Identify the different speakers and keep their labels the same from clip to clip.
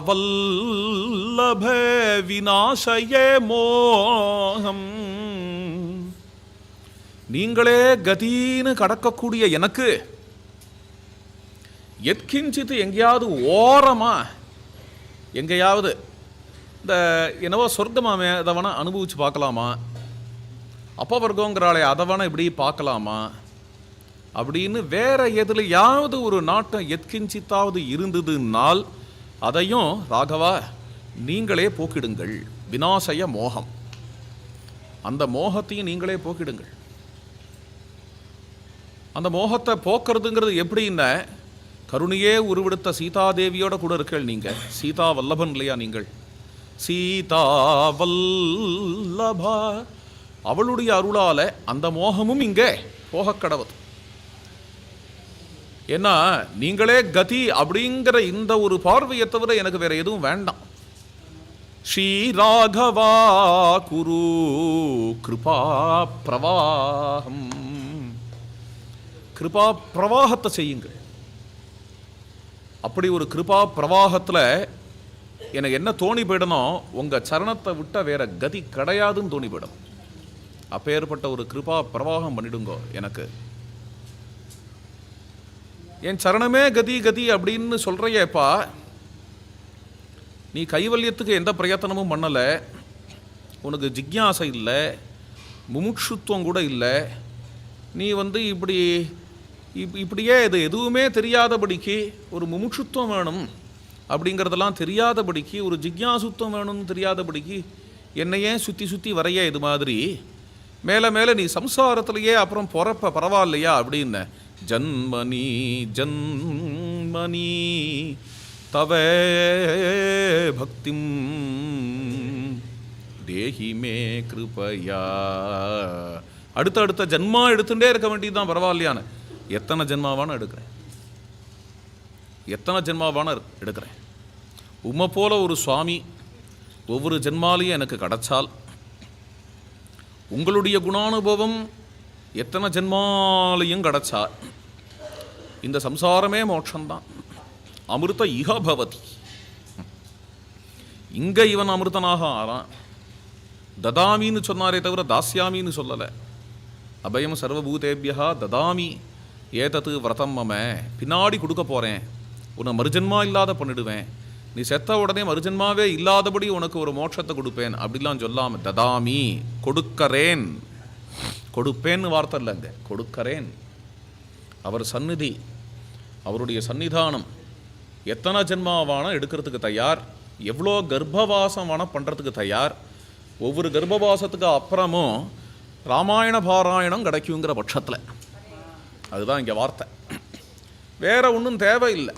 Speaker 1: வல்லப விநாசய மோகம். நீங்களே கதின்னு கடக்கக்கூடிய எனக்கு. எத்கிஞ்சித்து எங்கேயாவது ஓரமா எங்கேயாவது இந்த என்னவோ சொர்க்கமாமே அதை வேணா அனுபவிச்சு பார்க்கலாமா? அப்பவர்க்கங்கிறாளே அதை வேணா இப்படி பார்க்கலாமா? அப்படின்னு வேற எதுலையாவது ஒரு நாட்டம் எத்கிஞ்சித்தாவது இருந்ததுனால் அதையும் ராகவா நீங்களே போக்கிடுங்கள். வினாசய மோகம். அந்த மோகத்தையும் நீங்களே போக்கிடுங்கள். அந்த மோகத்தை போக்குறதுங்கிறது எப்படின்னா கருணையே உருவெடுத்த சீதாதேவியோட கூட இருக்கள் நீங்கள் சீதா வல்லபன் இல்லையா நீங்கள்? சீதா வல்லபா. அவளுடைய அருளால் அந்த மோகமும் இங்கே போக கடவுது ஏன்னா நீங்களே கதி அப்படிங்கிற இந்த ஒரு பார்வையை தவிர எனக்கு வேற எதுவும் வேண்டாம். ஸ்ரீ ராகவா குரு கிருபா பிரவாகம் கிருபா பிரவாகத்தை செய்யுங்கள். அப்படி ஒரு கிருபா பிரவாகத்தில் எனக்கு என்ன தோணி போயிடணும் உங்கள் சரணத்தை விட்டால் வேற கதி கிடையாதுன்னு தோணி போயிடும். அப்பேற்பட்ட ஒரு கிருபா பிரவாகம் பண்ணிடுங்கோ எனக்கு. என் சரணமே கதி கதி அப்படின்னு சொல்கிறையேப்பா நீ கைவல்யத்துக்கு எந்த பிரயத்தனமும் பண்ணலை. உனக்கு ஜிக்யாசை இல்லை. முமுட்சுத்துவம் கூட இல்லை. நீ வந்து இப்படி இப் இப்படியே இது எதுவுமே தெரியாதபடிக்கு ஒரு முமுட்சுத்துவம் வேணும் அப்படிங்கிறதெல்லாம் தெரியாதபடிக்கு ஒரு ஜிக்யாசுத்துவம் வேணும்னு தெரியாதபடிக்கு என்னையே சுற்றி சுற்றி வரைய இது மாதிரி. மேலே மேலே நீ சம்சாரத்துலேயே அப்புறம் பிறப்ப பரவாயில்லையா அப்படின்னு. ஜன்மனி ஜன்மனி தவ பக்திம் தேஹி மே கிருபையா. அடுத்த அடுத்த ஜென்மா எடுத்துட்டே இருக்க வேண்டியதுதான் பரவாயில்லையான எத்தனை ஜென்மாவான எடுக்கிறேன். எத்தனை ஜென்மாவான எடுக்கிறேன். உம்மை போல ஒரு சுவாமி ஒவ்வொரு ஜென்மாலையும் எனக்கு கிடைச்சால் உங்களுடைய குணானுபவம் எத்தனை ஜென்மாலையும் கிடச்சா இந்த சம்சாரமே மோட்சம்தான். அமிர்த இக இங்கே இவன் அமிர்தனாக ஆறான். ததாமின்னு சொன்னாரே தவிர தாஸ்யாமின்னு சொல்லலை. அபயம் சர்வபூதேபியா ததாமி. ஏதத்து விரதம் மம. பின்னாடி கொடுக்க போகிறேன் உன்னை மறுஜன்மா இல்லாத பண்ணிடுவேன். நீ செத்த உடனே மறுஜன்மாவே இல்லாதபடி உனக்கு ஒரு மோட்சத்தை கொடுப்பேன். அப்படிலாம் சொல்லாமல் ததாமி கொடுக்கறேன். கொடுப்பேன்னு வார்த்தை இல்லைங்க. கொடுக்கறேன். அவர் சந்நிதி அவருடைய சன்னிதானம் எத்தனை ஜென்மாவான எடுக்கிறதுக்கு தயார்? எவ்வளோ கர்ப்பவாசம் வேணால் பண்ணுறதுக்கு தயார்? ஒவ்வொரு கர்ப்பவாசத்துக்கு அப்புறமும் ராமாயண பாராயணம் கிடைக்குங்கிற பட்சத்தில். அதுதான் இங்கே வார்த்தை. வேறு ஒன்றும் தேவையில்லை.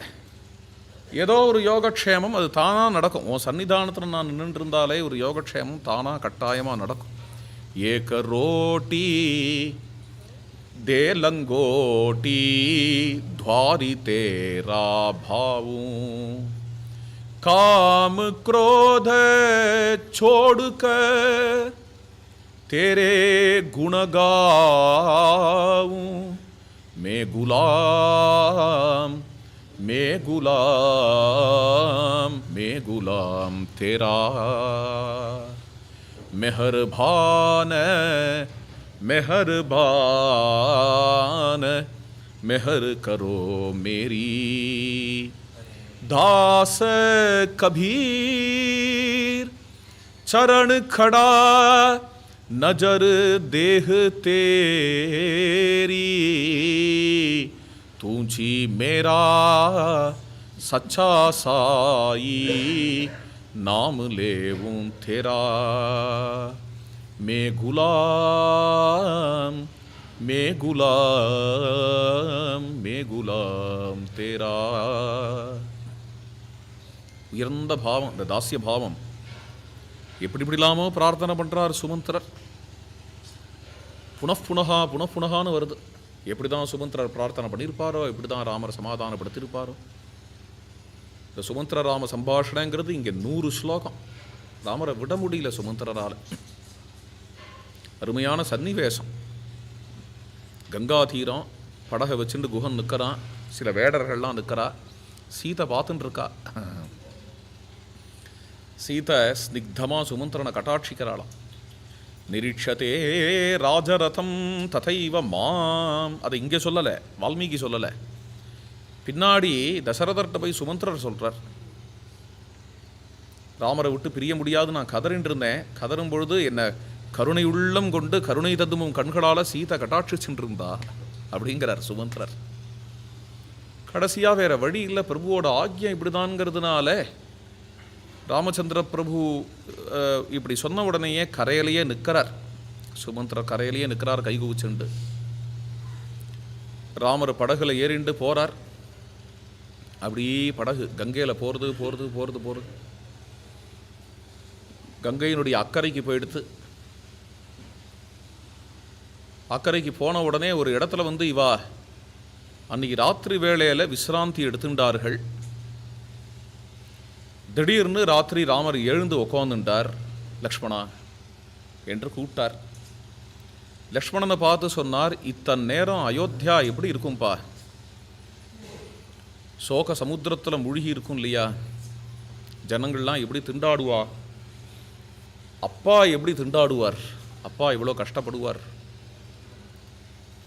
Speaker 1: ஏதோ ஒரு யோகக்ஷேமம் அது தானாக நடக்கும். உன் சன்னிதானத்தில் நான் நின்றுருந்தாலே ஒரு யோகக்ஷேமம் தானாக கட்டாயமாக நடக்கும். एक रोटी दे लंगोटी ध्वारी तेरा भाऊ। काम क्रोध छोड़ कर तेरे गुण गाऊं। मैं गुलाम मैं गुलाम मैं गुलाम तेरा। ਮਿਹਰਬਾਨ ਮਿਹਰਬਾਨ ਮਿਹਰ ਕਰੋ ਮੇਰੀ ਦਾਸ ਕਬੀਰ ਚਰਨ ਖੜਾ ਨਜ਼ਰ ਦੇਹ ਤੇਰੀ ਤੂੰ ਜੀ ਮੇਰਾ ਸੱਚਾ ਸਾਈ नाम लेवूं तेरा मैं गुलाम मैं गुलाम मैं गुलाम तेरा உயர்ந்த பாவம் இந்த தாசிய பாவம் எப்படி இப்படி இல்லாமோ பிரார்த்தனை பண்ணுறார் சுமந்திரர் புனఃப்புனகா புனఃப்புனகான்னு வருது எப்படி தான் சுமந்திரர் பிரார்த்தனை பண்ணியிருப்பாரோ எப்படி தான் ராமர் சமாதானப்படுத்தியிருப்பாரோ இந்த சுமந்திர ராம சம்பாஷணைங்கிறது இங்கே நூறு ஸ்லோகம். ராமரை விட முடியல சுமந்திரரால். அருமையான சன்னிவேசம். கங்காதீரம் படகை வச்சுட்டு குகன் நிற்கிறான் சில வேடர்கள்லாம் நிற்கிறா சீதை பார்த்துட்டு இருக்கா. சீதை ஸ்னிக்தமாக சுமந்திரனை கட்டாட்சிக்கிறாளாம். நிரீட்சதே ராஜரதம் ததைவ மாம். அதை இங்கே சொல்லலை வால்மீகி சொல்லலை. பின்னாடி தசரதர்கிட்ட போய் சுமந்திரர் சொல்கிறார் ராமரை விட்டு பிரிய முடியாது நான் கதறின்னு இருந்தேன் கதறும் பொழுது என்னை கருணை உள்ளம் கொண்டு கருணை ததுமும் கண்களால் சீதை கட்டாட்சிச்சுருந்தா அப்படிங்கிறார் சுமந்திரர். கடைசியாக வேறு வழி இல்லை பிரபுவோட ஆக்யம் இப்படிதான்ங்கிறதுனால ராமச்சந்திர பிரபு இப்படி சொன்ன உடனேயே கரையிலேயே நிற்கிறார். சுமந்திரர் கரையிலேயே நிற்கிறார் கை ராமர் படகுல ஏறிண்டு போறார். அப்படியே படகு கங்கையில் போகிறது போகிறது போகிறது போகிறது கங்கையினுடைய அக்கறைக்கு போயிடுத்து. அக்கறைக்கு போன உடனே ஒரு இடத்துல வந்து இவா அன்னைக்கு ராத்திரி வேளையில் விசிராந்தி எடுத்துட்டார்கள் திடீர்னு ராத்திரி ராமர் எழுந்து உட்காந்துட்டார் லக்ஷ்மணா என்று கூப்பிட்டார். லக்ஷ்மணனை பார்த்து சொன்னார் இத்தன் நேரம் அயோத்தியா எப்படி இருக்கும்பா? சோக சமுத்திரத்தில் மூழ்கி இருக்கும் இல்லையா? ஜனங்கள்லாம் எப்படி திண்டாடுவா? அப்பா எப்படி திண்டாடுவார்? அப்பா இவ்வளோ கஷ்டப்படுவார்?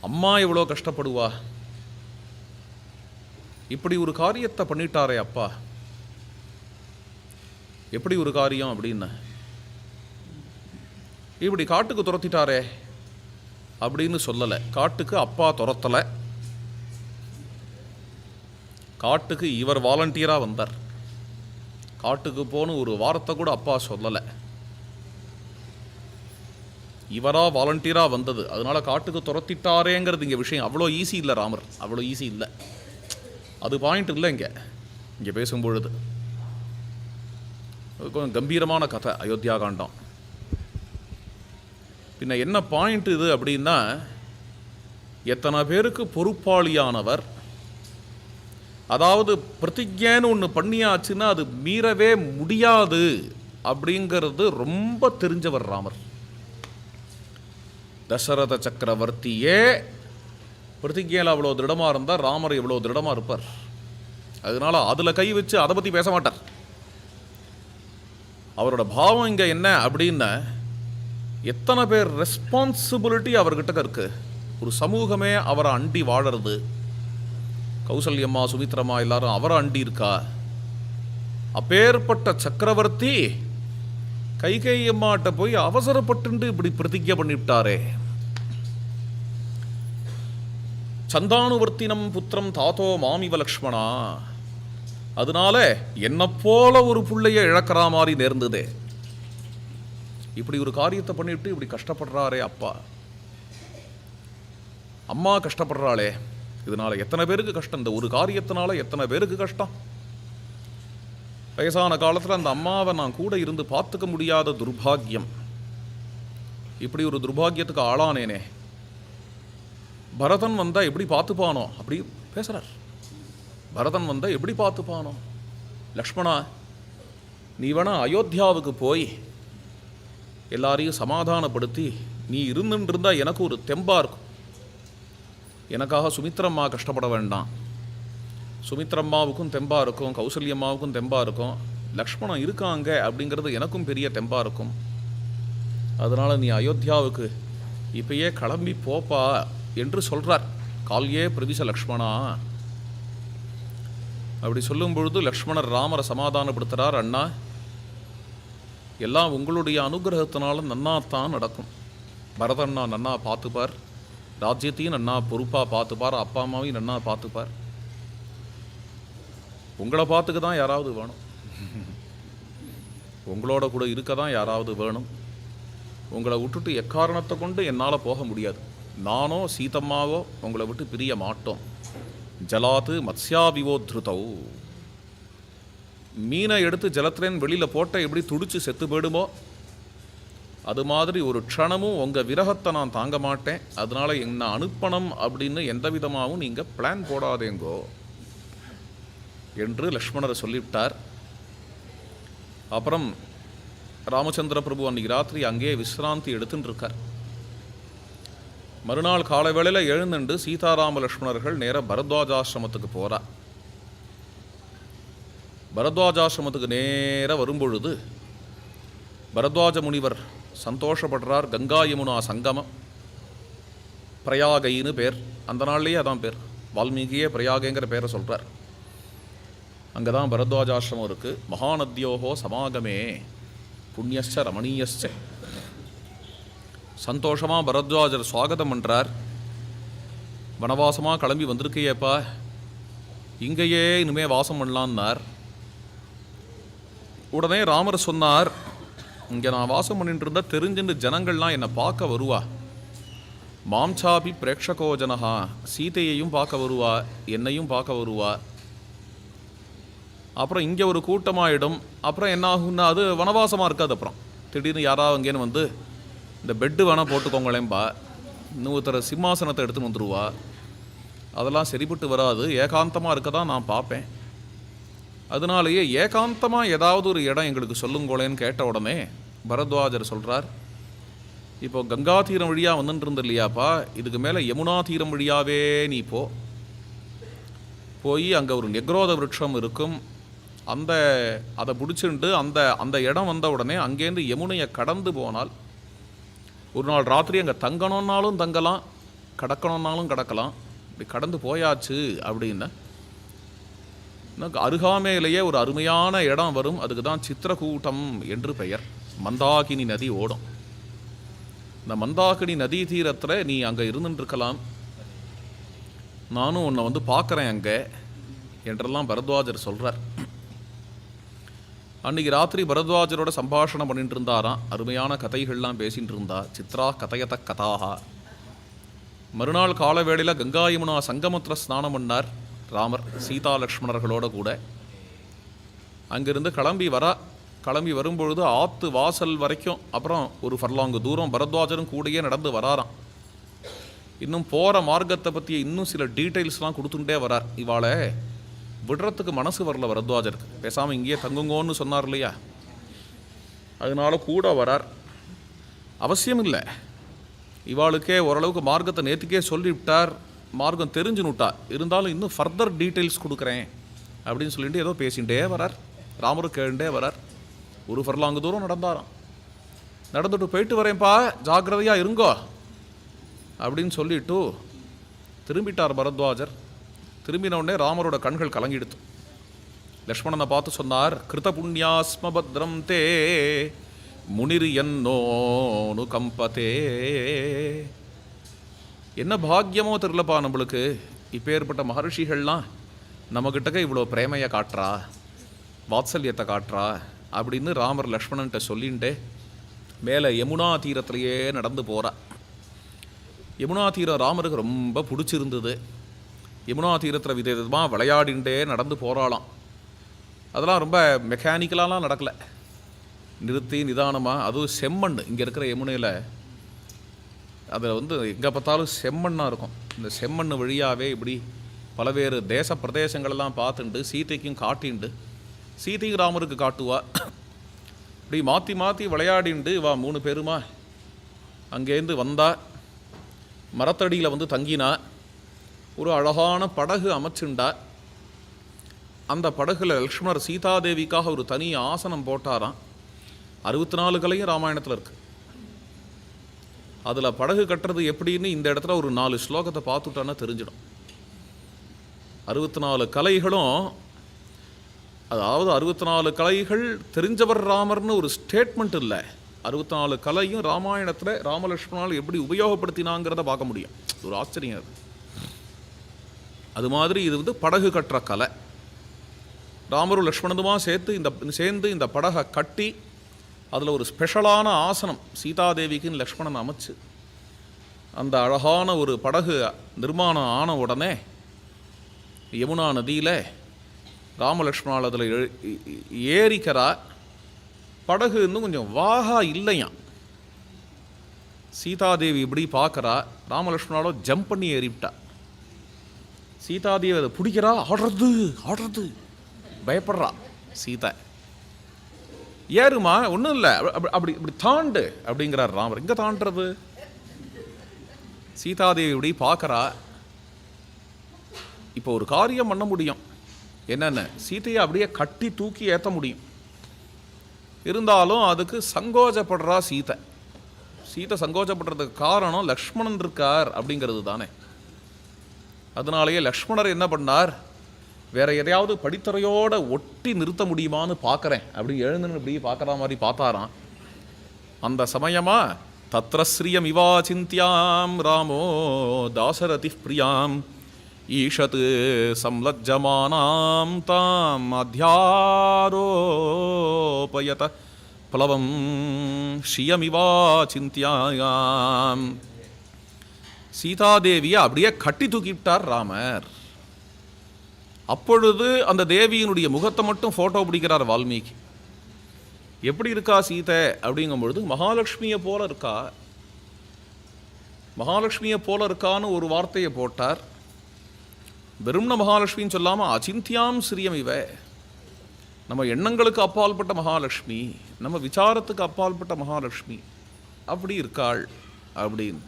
Speaker 1: அம்மா எவ்வளோ கஷ்டப்படுவா? இப்படி ஒரு காரியத்தை பண்ணிட்டாரே அப்பா. எப்படி ஒரு காரியம் அப்படின்னு? இப்படி காட்டுக்கு துரத்திட்டாரே அப்படின்னு சொல்லலை. காட்டுக்கு அப்பா துரத்தலை. காட்டுக்கு இவர் வாலண்டியராக வந்தார். காட்டுக்கு போன ஒரு வாரத்தை கூட அப்பா சொல்லலை. இவராக வாலண்டியராக வந்தது. அதனால் காட்டுக்கு துரத்திட்டாரேங்கிறது இங்கே விஷயம். அவ்வளோ ஈஸி இல்லை ராமர். அவ்வளோ ஈஸி இல்லை. அது பாயிண்ட் இல்லை இங்கே. இங்கே பேசும்பொழுது. அது கொஞ்சம் கம்பீரமான கதை அயோத்தியா காண்டம். பின்ன என்ன பாயிண்ட் இது அப்படின்னா எத்தனை பேருக்கு பொறுப்பாளியானவர் அதாவது பிரதிஜைன்னு ஒன்று பண்ணியாச்சுன்னா அது மீறவே முடியாது அப்படிங்கிறது ரொம்ப தெரிஞ்சவர் ராமர். தசரத சக்கரவர்த்தியே பிரதிஜையில் அவ்வளோ திருடமாக இருந்தால் ராமர் எவ்வளோ திருடமாக இருப்பார். அதனால் அதில் கை வச்சு அதை பற்றி பேச மாட்டார். அவரோட பாவம் இங்கே என்ன அப்படின்னா எத்தனை பேர் ரெஸ்பான்சிபிலிட்டி அவர்கிட்ட இருக்குது ஒரு சமூகமே அவரை அண்டி வாழறது. கௌசல்யம்மா சுமித்ரம்மா எல்லாரும் அவரை அண்டி இருக்கா அப்பேற்பட்ட சக்கரவர்த்தி கைகை அம்மாட்ட போய் அவசரப்பட்டு இப்படி பிரதிஜை பண்ணிவிட்டாரே. சந்தானுவர்த்தினம் புத்திரம் தாத்தோ மாமிவ லக்ஷ்மணா. அதனால என்ன போல ஒரு பிள்ளைய இழக்கிற மாதிரி நேர்ந்ததே. இப்படி ஒரு காரியத்தை பண்ணிவிட்டு இப்படி கஷ்டப்படுறாரே அப்பா. அம்மா கஷ்டப்படுறாளே. இதனால எத்தனை பேருக்கு கஷ்டம்? இந்த ஒரு காரியத்தினால எத்தனை பேருக்கு கஷ்டம்? வயசான காலத்தில் அந்த அம்மாவை நான் கூட இருந்து பார்த்துக்க முடியாத துர்பாக்கியம் இப்படி ஒரு துர்பாக்கியத்துக்கு ஆளானேனே. பரதன் வந்தா எப்படி பார்த்துப்பானோ? அப்படி பேசுகிறார் பரதன் வந்தா எப்படி பார்த்துப்பானோ? லக்ஷ்மணா நீ வேணா அயோத்தியாவுக்கு போய் எல்லாரையும் சமாதானப்படுத்தி நீ இருந்துட்டு இருந்தா எனக்கு ஒரு தெம்பாக இருக்கும். எனக்காக சுமித்ரம்மா கஷ்டப்பட வேண்டாம். சுமித்ரம்மாவுக்கும் தெம்பாக இருக்கும் கௌசல்யம்மாவுக்கும் தெம்பாக இருக்கும். லக்ஷ்மணன் இருக்காங்க அப்படிங்கிறது எனக்கும் பெரிய தெம்பாக இருக்கும். அதனால நீ அயோத்தியாவுக்கு இப்பயே கிளம்பி போப்பா என்று சொல்கிறார் கால்யே பிரதிச லக்ஷ்மணா. அப்படி சொல்லும் பொழுது லக்ஷ்மணர் ராமரை சமாதானப்படுத்துகிறார் அண்ணா எல்லாம் உங்களுடைய அனுகிரகத்தினால நன்னாத்தான் நடக்கும். பரதண்ணா நன்னா பார்த்துப்பார். ராஜ்யத்தையும் நன்னா பொறுப்பாக பார்த்துப்பார் அப்பா அம்மாவையும் நன்னா பார்த்துப்பார். உங்களை பார்த்துக்க தான் யாராவது வேணும். உங்களோட கூட இருக்க தான் யாராவது வேணும். உங்களை விட்டுட்டு எக்காரணத்தை கொண்டு என்னால் போக முடியாது. நானோ சீதம்மாவோ உங்களை விட்டு பிரிய மாட்டோம். ஜலாத்து மத்ஸ்யாவிவோத்ருதௌ மீனை எடுத்து ஜலத்திலேன்னு வெளியில் போட்டால் எப்படி துடிச்சு செத்து போயிடுமோ அது மாதிரி ஒரு க்ஷணமும் உங்கள் விரகத்தை நான் தாங்க மாட்டேன். அதனால என்ன அனுப்பணும் அப்படின்னு எந்த விதமாகவும் நீங்கள் பிளான் போடாதேங்கோ. என்று லக்ஷ்மணர் சொல்லிவிட்டார். அப்புறம் ராமச்சந்திர பிரபு அன்னைக்கு ராத்திரி அங்கேயே விசிராந்தி எடுத்துட்டு இருக்கார். மறுநாள் காலை வேளையில் எழுந்துண்டு சீதாராம லக்ஷ்மணர்கள் நேராக பரத்வாஜாசிரமத்துக்கு போகிறார் பரத்வாஜாசிரமத்துக்கு நேராக வரும்பொழுது பரத்வாஜ முனிவர் சந்தோஷப்படுறார் கங்கா யமுனா சங்கமம். பிரயாகைன்னு பேர். அந்த நாள்லேயே அதான் பேர். வால்மீகியே பிரயாகைங்கிற பேரை சொல்கிறார் அங்கே தான் பரத்வாஜாசிரமம் இருக்குது மகாநத்யோகோ சமாகமே. புண்ணியஸ்ச ரமணீயஸ்ச. சந்தோஷமாக பரத்வாஜர் சுவாகதம் பண்ணுறார் வனவாசமாக கிளம்பி வந்திருக்கையேப்பா. இங்கேயே இனிமே வாசம் பண்ணலான்னார். உடனே ராமர் சொன்னார் இங்கே நான் வாசம் பண்ணிட்டு இருந்தால் தெரிஞ்சுட்டு ஜனங்கள்லாம் என்னை பார்க்க வருவா. மாம்சாபி பிரேக்ஷகோ ஜனஹா சீதையையும் பார்க்க வருவா என்னையும் பார்க்க வருவா. அப்புறம் இங்கே ஒரு கூட்டமாயிடும். அப்புறம் என்ன ஆகும்னா அது வனவாசமாக இருக்காது அப்புறம். திடீர்னு யாராவது அங்கேன்னு வந்து இந்த பெட்டு வேணால் போட்டுக்கோங்களேன்பா. இன்னொருத்தர சிம்மாசனத்தை எடுத்துன்னு வந்துடுவா அதெல்லாம் சரிப்பட்டு வராது. ஏகாந்தமாக இருக்க தான் நான் பார்ப்பேன். அதனாலேயே ஏகாந்தமாக ஏதாவது ஒரு இடம் எங்களுக்கு சொல்லுங்கோளேன்னு கேட்ட உடனே பரத்வாஜர் சொல்கிறார் இப்போ கங்கா தீரம் வழியாக வந்துட்டு இருந்த இல்லையாப்பா இதுக்கு மேலே யமுனா தீரம் வழியாவே நீ போ. போய் அங்கே ஒரு நெக்ரோத விருட்சம் இருக்கும். அந்த அதை பிடிச்சிட்டு அந்த அந்த இடம் வந்த உடனே அங்கேருந்து யமுனையை கடந்து போனால் ஒரு நாள் ராத்திரி அங்கே தங்கணும்னாலும் தங்கலாம் கடக்கணும்னாலும் கடக்கலாம். இப்படி கடந்து போயாச்சு அப்படின்னு அருகாமையிலேயே ஒரு அருமையான இடம் வரும். அதுக்கு தான் சித்திரகூட்டம் என்று பெயர். மந்தாகினி நதி ஓடும். இந்த மந்தாகினி நதி தீரத்தில் நீ அங்கே இருந்துருக்கலாம். நானும் உன்னை வந்து பார்க்குறேன் அங்கே என்றெல்லாம் பரத்வாஜர் சொல்கிறார் அன்னைக்கு ராத்திரி பரத்வாஜரோட சம்பாஷணம் பண்ணிட்டு இருந்தாராம் அருமையான கதைகள்லாம் பேசிகிட்டு இருந்தா சித்ரா கதையத கதாகா மறுநாள் காலவேளையில் கங்கா யமுனா சங்கமத்தில் ஸ்நானம் பண்ணார். ராமர் சீதா லக்ஷ்மணர்களோட கூட. அங்கிருந்து கிளம்பி வரா கிளம்பி வரும்பொழுது ஆத்து வாசல் வரைக்கும் அப்புறம் ஒரு ஃபர்லாங்கு தூரம் பரத்வாஜரும் கூடயே நடந்து வராராம். இன்னும் போகிற மார்க்கத்தை பற்றி இன்னும் சில டீட்டெயில்ஸ்லாம் கொடுத்துட்டே வரார். இவாளை விடுறதுக்கு மனசு வரல பரத்வாஜருக்கு. பேசாமல் இங்கேயே தங்குங்கோன்னு சொன்னார் இல்லையா? அதனால கூட வரார். அவசியம் இல்லை இவாளுக்கே ஓரளவுக்கு மார்க்கத்தை நேற்றுக்கே சொல்லிவிட்டார். மார்க்கம் தெரிஞ்சுனுட்டா இருந்தாலும் இன்னும் ஃபர்தர் டீட்டெயில்ஸ் கொடுக்குறேன் அப்படின்னு சொல்லிட்டு ஏதோ பேசிகிட்டே வரார். ராமரும் கேண்டே வரார். ஒரு ஃபர்லாங்கு தூரம் நடந்தாராம். நடந்துட்டு போயிட்டு வரேன்ப்பா ஜாக்கிரதையாக இருங்கோ அப்படின்னு சொல்லிட்டு திரும்பிட்டார் பரத்வாஜர். திரும்பின உடனே ராமரோட கண்கள் கலங்கிடுத்து. லக்ஷ்மணனை பார்த்து சொன்னார் கிருத புண்ணியாஸ்ம பத்ரம் தே முனிர் என்னோனு கம்பதே என்ன பாக்கியமோ தெரிலப்பா நம்மளுக்கு. இப்போ ஏற்பட்ட மகர்ஷிகள்லாம் நம்மக்கிட்டக்க இவ்வளோ பிரேமையை காட்டுறா வாத்சல்யத்தை காட்டுறா அப்படின்னு ராமர் லக்ஷ்மணன்ட்ட சொல்லின்ட்டு மேலே யமுனா தீரத்திலேயே நடந்து போகிறா யமுனா தீரம் ராமருக்கு ரொம்ப பிடிச்சிருந்தது. யமுனா தீரத்தில் விதவிதமாக விளையாடிண்டே நடந்து போகிறாளாம் அதெல்லாம் ரொம்ப மெக்கானிக்கலாலாம் நடக்கலை. நிறுத்தி நிதானமாக அதுவும் செம்மண் இங்கே இருக்கிற யமுனையில் அதில் வந்து எங்கே பார்த்தாலும் செம்மண்ணாக இருக்கும். இந்த செம்மண் வழியாகவே இப்படி பலவேறு தேச பிரதேசங்களெல்லாம் பார்த்துண்டு சீதைக்கும் காட்டிண்டு சீதையும் ராமருக்கு காட்டுவா. இப்படி மாற்றி மாற்றி விளையாடிண்டு வா மூணு பேருமா. அங்கேருந்து வந்தா மரத்தடியில் வந்து தங்கினா ஒரு அழகான படகு அமைச்சுண்டா. அந்த படகுல லக்ஷ்மணர் சீதாதேவிக்காக ஒரு தனி ஆசனம் போட்டாராம். அறுபத்தி நாலு கலையும் ராமாயணத்தில் இருக்குது அதில் படகு கட்டுறது எப்படின்னு இந்த இடத்துல ஒரு நாலு ஸ்லோகத்தை பார்த்துட்டான்னா தெரிஞ்சிடும். அறுபத்தி நாலு கலைகளும் அதாவது அறுபத்தி நாலு கலைகள் தெரிஞ்சவர் ராமர்னு ஒரு ஸ்டேட்மெண்ட் இல்லை. அறுபத்தி நாலு கலையும் ராமாயணத்தில் ராமலட்சுமணால் எப்படி உபயோகப்படுத்தினாங்கிறத பார்க்க முடியும். ஒரு ஆச்சரியம் அது. அது மாதிரி இது வந்து படகு கட்டுற கலை. ராமரும் லக்ஷ்மணனுமா சேர்த்து இந்த சேர்ந்து இந்த படகை கட்டி அதில் ஒரு ஸ்பெஷலான ஆசனம் சீதாதேவிக்குன்னு லக்ஷ்மணன் அமைச்சு. அந்த அழகான ஒரு படகு நிர்மாணம் ஆன உடனே யமுனா நதியில் ராமலக்ஷ்மணால் அதில் ஏ- ஏறிக்கிறா. படகு இன்னும் கொஞ்சம் வாகா இல்லையாம். சீதாதேவி இப்படி பார்க்கறா ராமலக்ஷ்மணாலோ ஜம்ப் பண்ணி ஏறிவிட்டா. சீதாதேவி அதை பிடிக்கிறா. ஆடுறது ஆடுறது. பயப்படுறா சீதா. ஏறுமா? ஒன்றும் இல்லை. அப்படி இப்படி தாண்டு அப்படிங்கிறார் ராமர். எங்கே தாண்டுறது? சீதாதேவி இப்படி பார்க்கறா. இப்போ ஒரு காரியம் பண்ண முடியும். என்னென்ன? சீதையை அப்படியே கட்டி தூக்கி ஏற்ற முடியும். இருந்தாலும் அதுக்கு சங்கோஜப்படுறா சீதை. சீதை சங்கோஜப்படுறதுக்கு காரணம் லக்ஷ்மணன் இருக்கார் அப்படிங்கிறது தானே. அதனாலேயே லக்ஷ்மணர் என்ன பண்ணார்? வேற எதையாவது படித்துறையோட ஒட்டி நிறுத்த முடியுமான்னு பார்க்குறேன். அப்படி எழுந்துன்னு இப்படி பார்க்குற மாதிரி பார்த்தாராம். அந்த சமயமா தத்ரஸ்ரீயம் இவா சிந்தியாம் ராமோ தாசரதி பிரியாம் ஈஷத் சம்லஜமானாம் தாம் அத்தியாரோபயத பிளவம் ஷியமிவா சிந்தியாயாம். சீதாதேவியை அப்படியே கட்டி தூக்கிவிட்டார் ராமர். அப்பொழுது அந்த தேவியினுடைய முகத்தை மட்டும் ஃபோட்டோ பிடிக்கிறார் வால்மீகி. எப்படி இருக்கா சீதை? அப்படிங்கும் பொழுது மகாலட்சுமியை போல இருக்கா? மகாலட்சுமியை போல இருக்கான்னு ஒரு வார்த்தையை போட்டார். வெறும்ன மகாலட்சுமின்னு சொல்லாமல் அச்சிந்தியாம் சிறியம் இவ நம்ம எண்ணங்களுக்கு அப்பால்பட்ட மகாலட்சுமி நம்ம விசாரத்துக்கு அப்பால்பட்ட மகாலட்சுமி அப்படி இருக்காள். அப்படின்னு.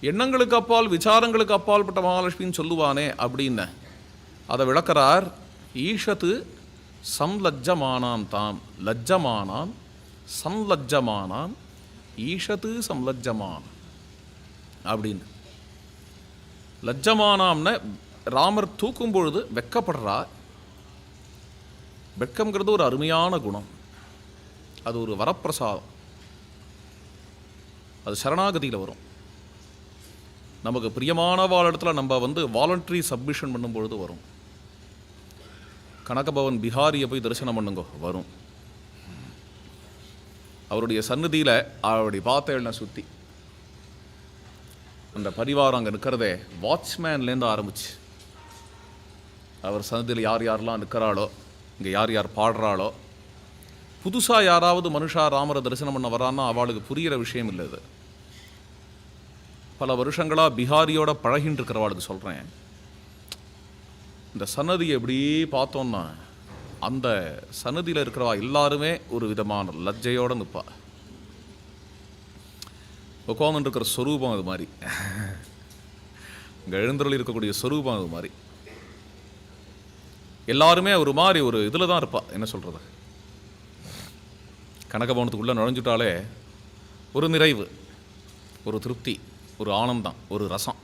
Speaker 1: எண்ணங்களுக்கு அப்பால் விசாரங்களுக்கு அப்பால்பட்ட மகாலட்சுமின்னு சொல்லுவானே அப்படின்னு. அதை விளக்கிறார் ஈஷத்து சம்லஜ்ஜமானாம் தாம். லஜ்ஜமானான் சம்லஜ்ஜமானாம் ஈஷத்து சம்லஜ்ஜமான். அப்படின்னு. லஜ்ஜமானாம்னு ராமர் தூக்கும் பொழுது வெக்கப்படுறார். வெக்கம்ங்கிறது ஒரு அருமையான குணம். அது ஒரு வரப்பிரசாதம். அது சரணாகதியில் வரும். நமக்கு பிரியமானவாள் இடத்துல நம்ம வந்து வாலண்டரி சப்மிஷன் பண்ணும்பொழுது வரும். கனகபவன் பிஹாரியை போய் தரிசனம் பண்ணுங்க வரும். அவருடைய சன்னதியில் அவருடைய பார்த்தேன்னா சுற்றி அந்த பரிவாரம் அங்கே நிற்கிறதே வாட்ச்மேன்லேருந்து ஆரம்பிச்சு. அவர் சன்னதியில் யார் யாரெல்லாம் நிற்கிறாளோ இங்கே யார் யார் பாடுறாளோ புதுசாக யாராவது மனுஷா ராமரை தரிசனம் பண்ண வரான்னா அவளுக்கு புரிகிற விஷயம் இல்லை இது. பல வருஷங்களாக பிஹாரியோட பழகின்னு இருக்கிறவாளுக்கு சொல்கிறேன் இந்த சன்னதியை எப்படி பார்த்தோன்னா அந்த சன்னதியில் இருக்கிறவா எல்லாருமே ஒரு விதமான லஜ்ஜையோடு நிற்பா உட்காந்துட்டு இருக்கிற ஸ்வரூபம் அது மாதிரி. இங்கே எழுந்தருள் இருக்கக்கூடிய ஸ்வரூபம் அது மாதிரி. எல்லாருமே ஒரு மாதிரி ஒரு இதில் தான் இருப்பா. என்ன சொல்கிறது கனகபவனத்துக்குள்ளே நுழைஞ்சுட்டாலே ஒரு நிறைவு ஒரு திருப்தி ஒரு ஆனந்தம் ஒரு ரசம்.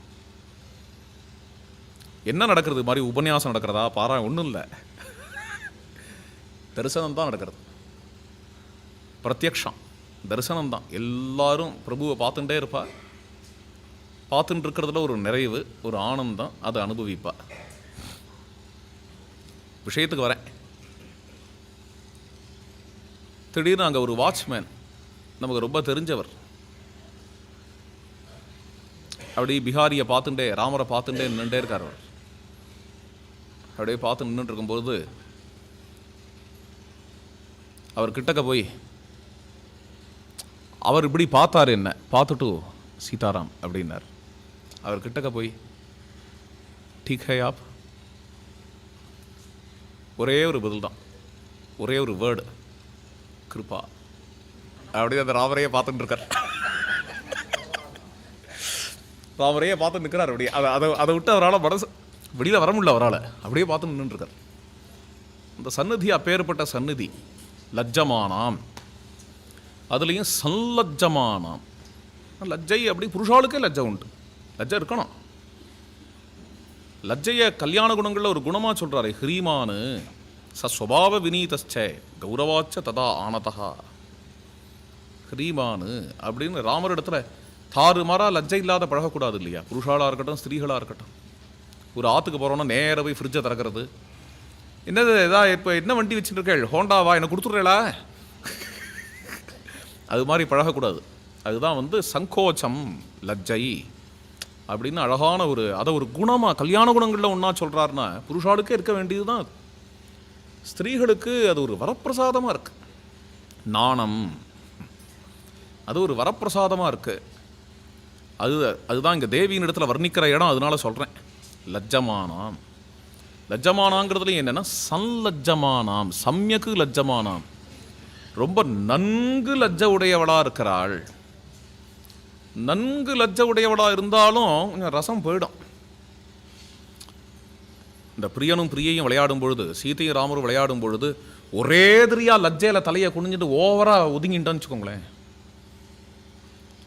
Speaker 1: என்ன நடக்கிறது? மாதிரி உபன்யாசம் நடக்கிறதா? பாரா ஒன்றும் இல்லை. தரிசனம் தான் நடக்கிறது. பிரத்யக்ஷம். தரிசனம் தான் எல்லாரும் பிரபுவை பார்த்துட்டே இருப்பா. பார்த்துட்டு இருக்கிறதுல ஒரு நிறைவு ஒரு ஆனந்தம் அதை அனுபவிப்பா. விஷயத்துக்கு வரேன். திடீர்னு அங்கே ஒரு வாட்ச்மேன் நமக்கு ரொம்ப தெரிஞ்சவர். அப்படி பிஹாரியை பார்த்துட்டே ராமரை பார்த்துட்டே நின்றுட்டே இருக்கார் அவர். அப்படியே பார்த்து நின்றுட்டு இருக்கும்போது அவர் கிட்டக்க போய் அவர் இப்படி பார்த்தார் என்ன? பார்த்துட்டு சீதாராம் அப்படின்னார். அவர் கிட்டக்க போய் டீக் ஹை ஆப்? ஒரே ஒரு பதில் தான். ஒரே ஒரு வேர்டு கிருபா. அப்படியே அந்த ராமரையே பார்த்துட்டு இருக்கார். ராமரையே பார்த்து நிற்கிறார் அப்படியே. அதை அதை அதை விட்டு அவரால் மனசு வெளியில் வர முடியல அவரால். அப்படியே பார்த்து நின்றுருக்கார் அந்த சந்நிதி அப்பேற்பட்ட சந்நிதி லஜ்ஜமானாம். அதுலேயும் சல்லஜ்ஜமானாம். லஜ்ஜை அப்படி புருஷாளுக்கே லஜ்ஜை உண்டு. லஜ்ஜை இருக்கணும். லஜ்ஜையை கல்யாண குணங்களில் ஒரு குணமாக சொல்கிறாரு ஹ்ரீமானு. ச ஸ்வபாவ வினீதச்ச கௌரவாச்ச ததா ஆனதா ஹிரீமானு அப்படின்னு ராமர் இடத்துல தாறுமாறாக லஜ்ஜை இல்லாத பழகக்கூடாது இல்லையா? புருஷாளாக இருக்கட்டும் ஸ்திரீகளாக இருக்கட்டும். ஒரு ஆற்றுக்கு போகிறோன்னா நேராக போய் ஃப்ரிட்ஜை திறக்கிறது. என்னது இதா இப்போ என்ன வண்டி வச்சுருக்கேள் ஹோண்டாவா என்னை கொடுத்துட்றேளா? அது மாதிரி பழகக்கூடாது. அதுதான் வந்து சங்கோச்சம் லஜ்ஜை அப்படின்னு அழகான ஒரு அதை ஒரு குணமாக கல்யாண குணங்களில் ஒன்றா சொல்கிறாருன்னா புருஷாளுக்கே இருக்க வேண்டியது தான் ஸ்திரீகளுக்கு அது ஒரு வரப்பிரசாதமாக இருக்குது நாணம். அது ஒரு வரப்பிரசாதமாக இருக்குது அது அதுதான் இங்கே தேவியின் இடத்துல வர்ணிக்கிற இடம் அதனால சொல்கிறேன் லஜ்ஜமானாம். லஜ்ஜமானாங்கிறதுல என்னென்னா சன்லஜ்ஜமானாம் சம்யக்கு லஜ்ஜமானாம். ரொம்ப நன்கு லஜ்ஜ உடையவளாக இருக்கிறாள். நன்கு லஜ்ஜ உடையவளாக இருந்தாலும் கொஞ்சம் ரசம் போயிடும். இந்த பிரியனும் பிரியையும் விளையாடும் பொழுது சீதையும் ராமரும் விளையாடும் பொழுது ஒரேதிரியாக லஜ்ஜையில் தலையை குனிஞ்சிட்டு ஓவராக ஒதுங்கிட்டோன்னு வச்சுக்கோங்களேன்.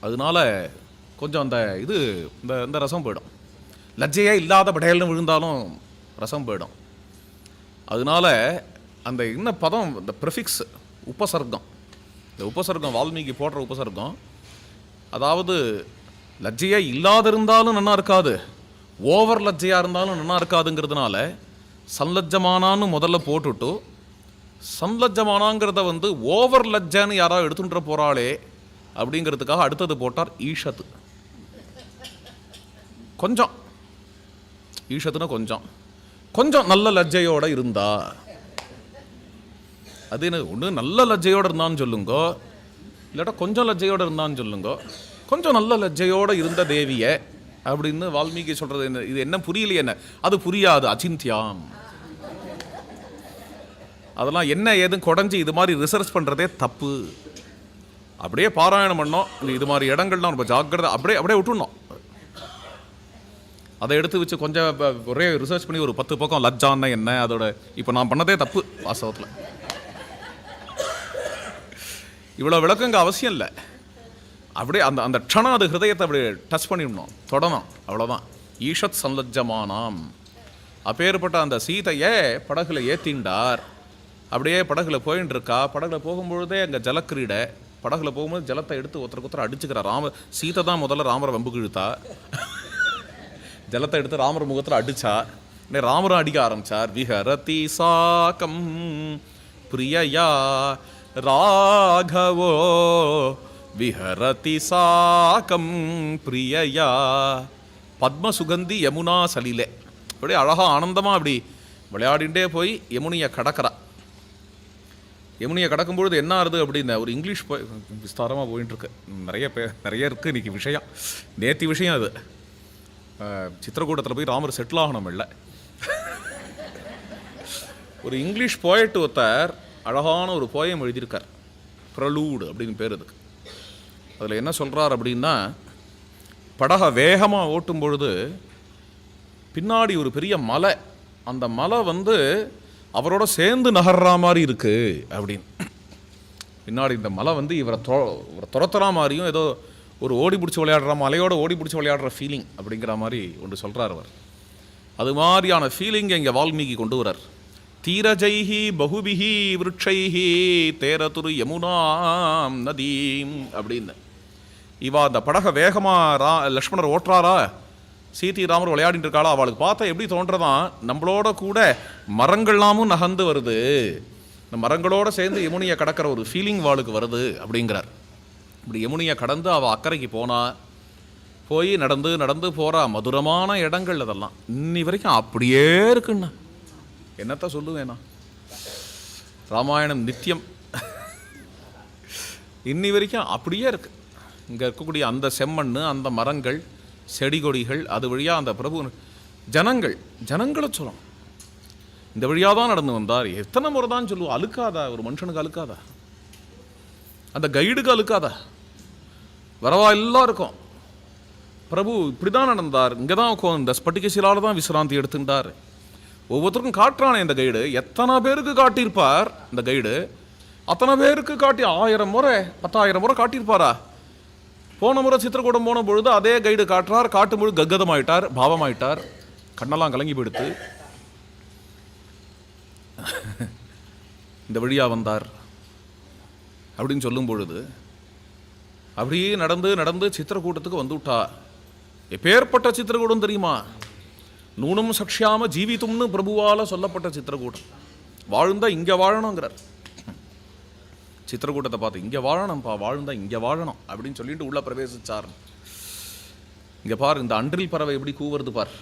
Speaker 1: அதனால கொஞ்சம் அந்த இது இந்த இந்த ரசம் போயிடும். லஜ்ஜையே இல்லாத படையல்னு விழுந்தாலும் ரசம் போயிடும். அதனால அந்த என்ன பதம் இந்த ப்ரிஃபிக்ஸ் உபசர்க்கம். இந்த உபசர்க்கம் வால்மீகி போடுற உபசர்க்கம் அதாவது லஜ்ஜையே இல்லாதிருந்தாலும் நல்லா இருக்காது. ஓவர் லஜ்ஜையாக இருந்தாலும் நல்லா இருக்காதுங்கிறதுனால சன்லஜ்ஜமானான்னு முதல்ல போட்டுட்டு சன்லஜ்ஜமானாங்கிறத வந்து ஓவர் லஜ்ஜான்னு யாராவது எடுத்துன்ற போகிறாளே அப்படிங்கிறதுக்காக அடுத்தது போட்டார் ஈஷத்து. கொஞ்சம் ஈஷத்துனா கொஞ்சம். கொஞ்சம் நல்ல லஜ்ஜையோட இருந்தா. அது என்ன ஒன்று நல்ல லஜ்ஜையோடு இருந்தான்னு சொல்லுங்க. இல்லாட்டா கொஞ்சம் லஜ்ஜையோடு இருந்தான்னு சொல்லுங்க. கொஞ்சம் நல்ல லஜ்ஜையோட இருந்த தேவியை அப்படின்னு வால்மீகி சொல்கிறது என்ன இது என்ன புரியலையே என்ன? அது புரியாது அச்சிந்தியாம். அதெல்லாம் என்ன ஏதும் குடஞ்சி இது மாதிரி ரிசர்ச் பண்ணுறதே தப்பு. அப்படியே பாராயணம் பண்ணோம். இது மாதிரி இடங்கள்லாம் ரொம்ப ஜாக்கிரதை அப்படியே அப்படியே விட்டுணும் அதை எடுத்து வச்சு கொஞ்சம் ஒரே ரிசர்ச் பண்ணி ஒரு பத்து பக்கம் லஜ்ஜான்னா என்ன? அதோட இப்போ நான் பண்ணதே தப்பு வாஸ்தவத்தில். இவ்வளோ விளக்கம் இங்கே அவசியம் இல்லை. அப்படியே அந்த அந்த க்ஷணம் அது ஹிருதயத்தை அப்படியே டச் பண்ணிடணும். தொடணும். அவ்வளோதான் ஈஷத் சல்லஜமானாம் அப்பேற்பட்ட அந்த சீதையை படகுல ஏத்திண்டார். அப்படியே படகுல போயின்னு இருக்கா படகுல போகும்பொழுதே அங்கே ஜலக்கிரீடை படகுல போகும்போது ஜலத்தை எடுத்து ஒருத்தருக்கு ஒருத்தர் அடிச்சுக்கிறார். ராம சீதை தான் முதல்ல ராமரை வம்புக்கு இழுத்தா. ஜலத்தை எடுத்து ராமர் முகத்தில் அடிச்சா உடனே ராமரும் அடிக்க ஆரம்பிச்சார். விஹரதி சாக்கம் பிரியயா ராகவோ விஹரதி சாக்கம் பிரியயா. பத்ம சுகந்தி யமுனா சலிலே. அப்படியே அழகா ஆனந்தமா அப்படி விளையாடிண்டே போய் யமுனியை கடக்கிறா. யமுனியை கடக்கும்பொழுது என்ன ஆறுது அப்படின்னு ஒரு இங்கிலீஷ் போய் விஸ்தாரமாக போயின்ட்டுருக்கு. நிறைய பே நிறைய இருக்குது இன்றைக்கி விஷயம். நேத்தி விஷயம் அது. அஹ், சித்திரக்கூடத்தில் போய் ராமர் செட்டில் ஆகணும் இல்லை ஒரு இங்கிலீஷ் போயட் ஒருத்தர் அழகான ஒரு போயம் எழுதியிருக்கார். ப்ரலூடு அப்படின்னு பேர் அதுக்கு. அதில் என்ன சொல்கிறார் அப்படின்னா படகை வேகமாக ஓட்டும் பொழுது பின்னாடி ஒரு பெரிய மலை. அந்த மலை வந்து அவரோட சேர்ந்து நகர்ற மாதிரி இருக்கு. அப்படின்னு. பின்னாடி இந்த மலை வந்து இவரை தொ இவரை துரத்துற மாதிரியும் ஏதோ ஒரு ஓடி பிடிச்சி விளையாடுற மலையோட ஓடி பிடிச்சி விளையாடுற ஃபீலிங் அப்படிங்கிற மாதிரி ஒன்று சொல்கிறார் அவர். அது மாதிரியான ஃபீலிங் இங்கே வால்மீகி கொண்டு வரார் தீரஜைஹி பகுபிஹி விருட்சைஹி தேரதுரு யமுனாம் நதீம் அப்படின்னு. இவா அந்த படகை வேகமாக ரா லக்ஷ்மணர் ஓட்டுறாரா? சீதி ராமர் விளையாடிட்டு இருக்காளா? அவளுக்கு பார்த்தா எப்படி தோன்றதான் நம்மளோட கூட மரங்கள்லாமும் நகர்ந்து வருது. இந்த மரங்களோட சேர்ந்து யமுனியை கடக்கிற ஒரு ஃபீலிங் வாளுக்கு வருது அப்படிங்கிறார். இப்படி யமுனையை கடந்து அவள் அக்கறைக்கு போனா போய் நடந்து நடந்து போறா. மதுரமான இடங்கள் அதெல்லாம். இன்னி வரைக்கும் அப்படியே இருக்குண்ணா. என்னத்த சொல்லுவேனா ராமாயணம் நித்தியம் இன்னி வரைக்கும் அப்படியே இருக்கு. இங்கே இருக்கக்கூடிய அந்த செம்மண் அந்த மரங்கள் செடி கொடிகள் அது வழியாக அந்த பிரபு ஜனங்கள் ஜனங்களை சொல்லணும். இந்த வழியாக தான் நடந்து வந்தார். எத்தனை முறை தான் சொல்லுவோம் அழுக்காதா? ஒரு மனுஷனுக்கு அழுக்காதா? அந்த கைடுக்கு அழுக்காத. வரவா எல்லாருக்கும். பிரபு இப்படி தான் நடந்தார். இங்கே தான் உக்கோ- இந்த ஸ்பட்டிகசிலால் தான் விசிராந்தி எடுத்துட்டார். ஒவ்வொருத்தருக்கும் காட்டுறானே இந்த கைடு. எத்தனை பேருக்கு காட்டியிருப்பார் இந்த கைடு? அத்தனை பேருக்கு காட்டி ஆயிரம் முறை பத்தாயிரம் முறை காட்டியிருப்பாரா? போன முறை சித்திரக்கூடம் போன பொழுது அதே கைடு காட்டுறார். காட்டும் பொழுது கத்கதமாயிட்டார் பாவமாயிட்டார். கண்ணெல்லாம் கலங்கி போயிடுத்து. இந்த வழியாக வந்தார். அப்படின்னு சொல்லும் பொழுது அப்படியே நடந்து நடந்து சித்திரக்கூட்டத்துக்கு வந்துவிட்டா. எப்பேற்பட்ட சித்திரக்கூடம் தெரியுமா? நூனும் சக்ஷியாம ஜீவித்தும்னு பிரபுவால சொல்லப்பட்ட சித்திரக்கூட்டம் வாழ்ந்தா இங்கே வாழணுங்கிறார். சித்திரக்கூட்டத்தை பார்த்து இங்கே வாழணும்ப்பா வாழ்ந்தா இங்கே வாழணும் அப்படின்னு சொல்லிட்டு உள்ள பிரவேசிச்சார். இங்கே பார் இந்த அன்றில் பறவை எப்படி கூவுறது பார்.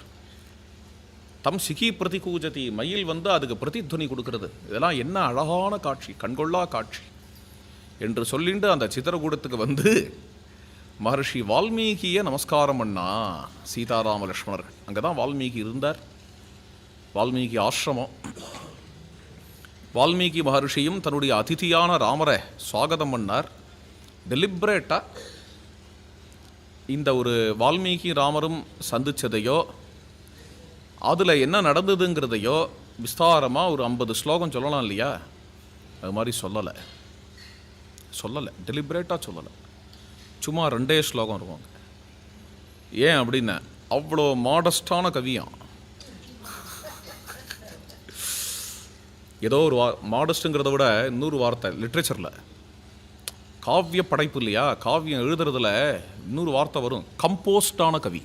Speaker 1: தம் சிகி பிரதி கூஜதி மயில் வந்து அதுக்கு பிரதித்வனி கொடுக்கறது. இதெல்லாம் என்ன அழகான காட்சி கண்கொள்ளா காட்சி. என்று சொல்லிட்டு அந்த சித்திரகூடத்துக்கு வந்து மகர்ஷி வால்மீகியை நமஸ்காரம் பண்ணா சீதாராம லக்ஷ்மணர். அங்கே தான் வால்மீகி இருந்தார். வால்மீகி ஆசிரமம். வால்மீகி மகர்ஷியும் தன்னுடைய அதிதியான ராமரை சுவாகதம் பண்ணார். டெலிப்ரேட்டாக இந்த ஒரு வால்மீகி ராமரும் சந்தித்ததையோ அதில் என்ன நடந்ததுங்கிறதையோ விஸ்தாரமாக ஒரு ஐம்பது ஸ்லோகம் சொல்லலாம் இல்லையா? அது மாதிரி சொல்லலை. சொல்லலை. டெலிபரேட்டாக சொல்லலை. சும்மா ரெண்டே ஸ்லோகம் இருக்கும். ஏன் அப்படின்னா அவ்வளோ மாடஸ்டான கவியம். ஏதோ ஒரு வா மாடஸ்ட்டுங்கிறத விட இன்னொரு வார்த்தை லிட்ரேச்சரில் காவிய படைப்பு இல்லையா? காவியம் எழுதுறதுல இன்னொரு வார்த்தை வரும். கம்போஸ்டான கவி.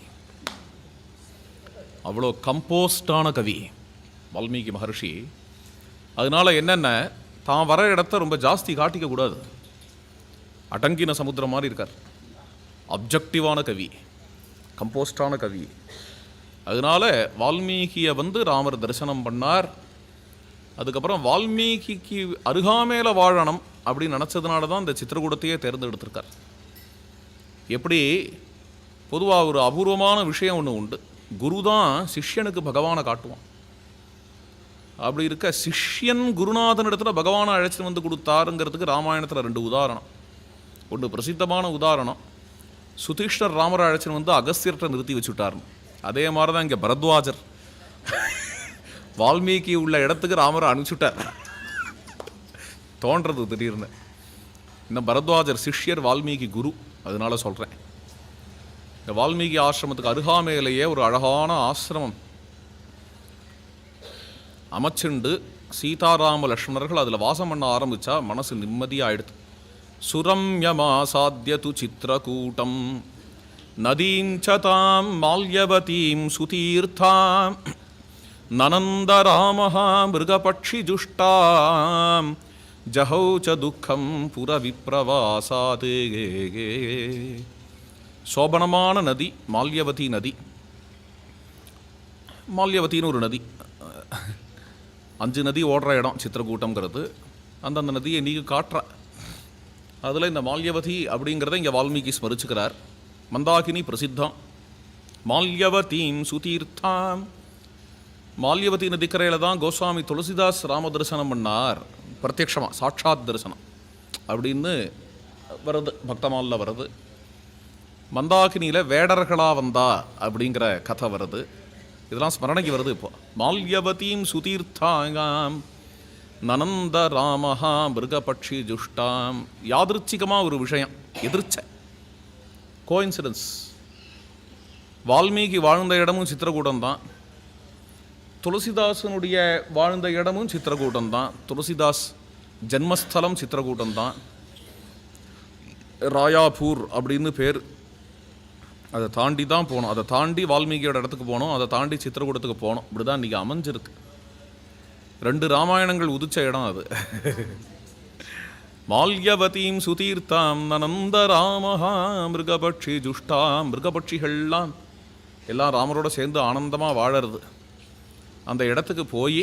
Speaker 1: அவ்வளோ கம்போஸ்டான கவி வால்மீகி மகர்ஷி. அதனால என்னென்ன தான் வர இடத்த ரொம்ப ஜாஸ்தி காட்டிக்க கூடாது அடங்கின சமுத்திரம் மாதிரி இருக்கார். அப்ஜெக்டிவான கவி. கம்போஸ்டான கவி. அதனால வால்மீகியை வந்து ராமர் தரிசனம் பண்ணார். அதுக்கப்புறம் வால்மீகிக்கு அருகாமையில் வாழணும் அப்படின்னு நினச்சதுனால தான் இந்த சித்திரகூடத்தையே தேர்ந்தெடுத்திருக்கார். எப்படி? பொதுவாக ஒரு அபூர்வமான விஷயம் ஒன்று உண்டு. குரு தான் சிஷ்யனுக்கு பகவானை காட்டுவான். அப்படி இருக்க சிஷ்யன் குருநாதன் இடத்துல பகவானை அழைச்சிட்டு வந்து கொடுத்தாருங்கிறதுக்கு ராமாயணத்தில் ரெண்டு உதாரணம். ஒன்று பிரசித்தமான உதாரணம். சுதீஷ்டர் ராமரை வந்து அகஸ்தியர்கிட்ட நிறுத்தி வச்சுட்டார்னு அதே மாதிரி தான் இங்கே பரத்வாஜர். வால்மீகி உள்ள இடத்துக்கு ராமரை அனுப்பிச்சுட்டார். தோன்றது திடீர்னு. இந்த பரத்வாஜர் சிஷ்யர் வால்மீகி குரு. அதனால சொல்கிறேன் இந்த வால்மீகி ஆசிரமத்துக்கு அருகாமையிலேயே ஒரு அழகான ஆசிரமம். அமைச்சுண்டு சீதாராம லக்ஷ்மணர்கள் அதில் வாசம் பண்ண ஆரம்பிச்சா மனசு நிம்மதியாகிடுது சுரம்யமாசாத்திய து சித்திரகூட்டம் நதீம் ச தாம் மால்யவதீம் சுதீர்த்தாம். நனந்தராமः மிருகபட்சிஜுஷ்டாம் ஜஹௌ ச துக்கம் புரவிப்ரவாசாத் சோபனமான நதி மால்யவதி நதி. மால்யவத்தின்னு ஒரு நதி. அஞ்சு நதி ஓடுற இடம் சித்திரக்கூட்டம்ங்கிறது அந்தந்த நதியை நீங்கள் காட்டுற. அதில் இந்த மால்யவதி அப்படிங்கிறத இங்கே வால்மீகி ஸ்மரிச்சுக்கிறார். மந்தாகினி பிரசித்தம். மால்யவதீம் சுதீர்த்தாம். மால்யவதி நதிக்கரையில் தான் கோஸ்வாமி துளசிதாஸ் ராம தரிசனம் பண்ணார். பிரத்யக்ஷமாக சாட்சாத் தரிசனம். அப்படின்னு வருது பக்தமாலில் வருது. மந்தாகினியில் வேடர்களாக வந்தா அப்படிங்கிற கதை வருது. இதெல்லாம் ஸ்மரணைக்கு வருது இப்போ. மால்யவதீம் சுதீர்த்தாங்காம் நனந்த ராமஹா மிருகபட்சி ஜுஷ்டாம் யாதிருச்சிகமாக ஒரு விஷயம் எதிர்ச்ச. கோயின்சிடன்ஸ் வால்மீகி வாழ்ந்த இடமும் சித்திரகூடம் தான் துளசிதாசனுடைய வாழ்ந்த இடமும் சித்திரகூடம் தான் துளசிதாஸ் ஜென்மஸ்தலம் சித்திரகூடம் தான் ராயாபூர் அப்படின்னு பேர். அதை தாண்டி தான் போகணும் அதை தாண்டி வால்மீகியோட இடத்துக்கு போனோம். அதை தாண்டி சித்திரகூடத்துக்கு போனோம். இப்படி தான் இன்றைக்கி அமைஞ்சிருக்கு. ரெண்டு ராமாயணங்கள் உதிச்ச இடம் அது. மால்யவதீம் சுதீர்த்தாம் நனந்த ராமஹா மிருகபட்சி ஜுஷ்டா மிருகபட்சிகள்லாம் எல்லாம் ராமரோட சேர்ந்து ஆனந்தமாக வாழறது. அந்த இடத்துக்கு போய்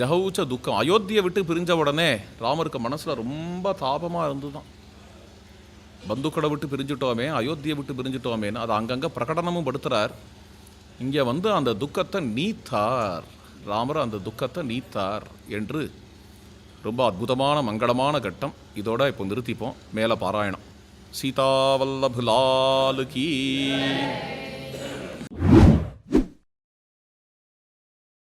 Speaker 1: ஜஹௌச்ச துக்கம் அயோத்தியை விட்டு பிரிஞ்ச உடனே ராமருக்கு மனசில் ரொம்ப தாபமாக இருந்துதான். பந்துக்களை விட்டு பிரிஞ்சுட்டோமே அயோத்தியை விட்டு பிரிஞ்சுட்டோமேன்னு அதை அங்கங்கே பிரகடனமும் படுத்துகிறார் இங்கே வந்து அந்த துக்கத்தை நீத்தார். ராமர் அந்த துக்கத்தை நீத்தார் என்று ரொம்ப அற்புதமான மங்களமான கட்டம். இதோட இப்போ நிறுத்திப்போம். மேலே பாராயணம். சீதாவல்லபுலாலு கீ